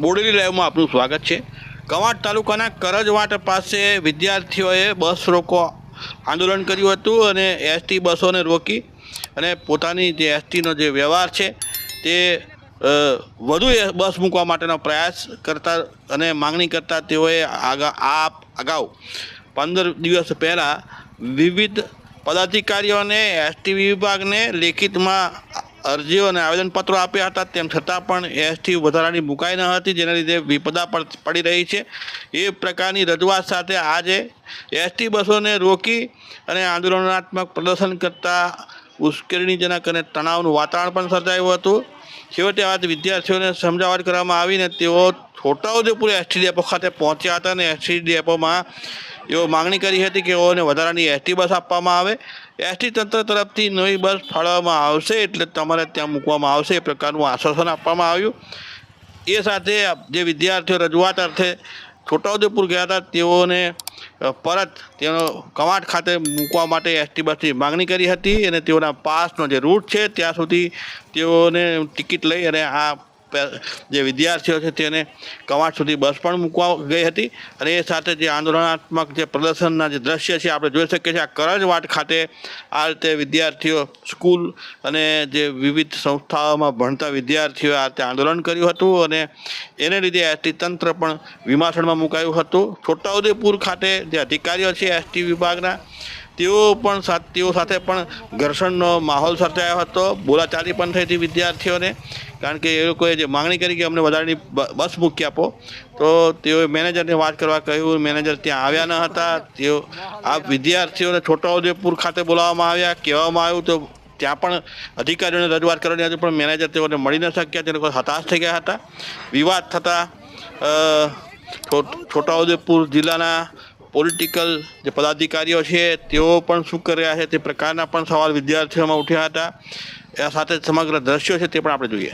બોડેલી લાઈવમાં આપનું સ્વાગત છે. કવાંટ તાલુકાના કરજવાટ પાસે વિદ્યાર્થીઓએ બસ રોકો આંદોલન કર્યું હતું અને એસટી બસોને રોકી અને પોતાની જે એસટીનો જે વ્યવહાર છે તે વધુ બસ મૂકવા માટેનો પ્રયાસ કરતા અને માંગણી કરતા તેઓએ આગા, આ અગાઉ પંદર દિવસ પહેલાં વિવિધ પદાધિકારીઓને, એસટી વિભાગને લેખિતમાં અરજીઓ અને આવેદનપત્રો આપ્યા હતા. તેમ છતાં પણ એસટી વધારાની મુકાઈ ન હતી, જેના લીધે વિપદા પડી રહી છે. એ પ્રકારની રજૂઆત સાથે આજે એસટી બસોને રોકી અને આંદોલનાત્મક પ્રદર્શન કરતા ઉશ્કેરણીજનક અને તણાવનું વાતાવરણ પણ સર્જાયું હતું. છેવટે આ વિદ્યાર્થીઓને સમજાવટ કરવામાં આવીને તેઓ છોટાઉદેપુર એસટી ડેપો ખાતે પહોંચ્યા હતા અને એસટી ડેપોમાં એઓ માંગણી કરી હતી કે એઓને વધારાની એસટી બસ આપવામાં આવે. એસટી તંત્ર તરફથી નવી બસ ફાળવવામાં આવશે એટલે તમારે ત્યાં મૂકવામાં આવશે એ પ્રકારનું આશ્વાસન આપવામાં આવ્યું. એ સાથે જે વિદ્યાર્થીઓ રજૂઆત અર્થે છોટાઉદેપુર ગયા હતા, તેઓને પરત તેનો કવાંટ ખાતે મૂકવા માટે એસટી બસની માગણી કરી હતી અને તેઓના પાસનો જે રૂટ છે, ત્યાં સુધી તેઓને ટિકિટ લઈ અને આ જે વિદ્યાર્થીઓ છે તેને કવાટ સુધી બસ પણ મૂકવા ગઈ હતી અને એ સાથે જે આંદોલનાત્મક જે પ્રદર્શનના જે દ્રશ્ય છે, આપણે જોઈ શકીએ છીએ આ કરજવાટ ખાતે આ રીતે વિદ્યાર્થીઓ સ્કૂલ અને જે વિવિધ સંસ્થાઓમાં ભણતા વિદ્યાર્થીઓએ આ રીતે આંદોલન કર્યું હતું અને એને લીધે એસટી તંત્ર પણ વિમાસણમાં મુકાયું હતું. છોટાઉદેપુર ખાતે જે અધિકારીઓ છે એસટી વિભાગના, તેઓ પણ તેઓ સાથે પણ ઘર્ષણનો માહોલ સર્જાયો હતો. બોલાચાલી પણ થઈ હતી વિદ્યાર્થીઓને. કારણ કે એ લોકોએ જે માંગણી કરી કે અમને વધારાની બસ મૂકી આપો, તો તેઓએ મેનેજરને વાત કરવા કહ્યું, મેનેજર ત્યાં આવ્યા ન હતા, તેઓ, આ વિદ્યાર્થીઓને છોટાઉદેપુર ખાતે બોલાવવામાં આવ્યા, કહેવામાં આવ્યું તો ત્યાં પણ અધિકારીઓને રજૂઆત કરવાની હતી, પણ મેનેજર તેઓને મળી ન શક્યા તે લોકો હતાશ થઈ ગયા હતા. વિવાદ થતાં છોટાઉદેપુર જિલ્લાના પોલિટિકલ જે પદાધિકારીઓ છે, તેઓ પણ શું કરી રહ્યા છે તે પ્રકારના પણ સવાલ વિદ્યાર્થીઓમાં ઉઠ્યા હતા. એ સાથે સમગ્ર દ્રશ્યો છે તે પણ આપણે જોઈએ.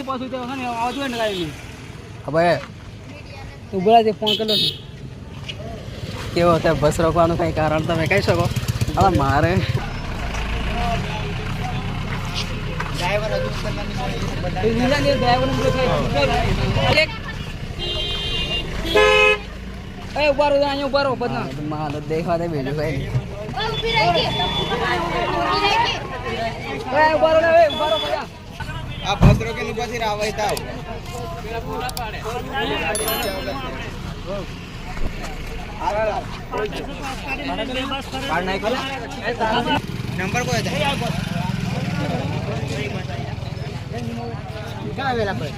પાછું તો હે ને આવતું હોય ને કાંઈ નહીં હવે તું બોલાથી ફોન કર્યો છે કેવો હતો બસ રોકવાનું કંઈ કારણ તમે કહી શકો. હવે મારે કે દેખવા દે બીજું કઈ આ આ બસ રોકેલી પછી રાવાય તાવ नंबर को काय वेळा पण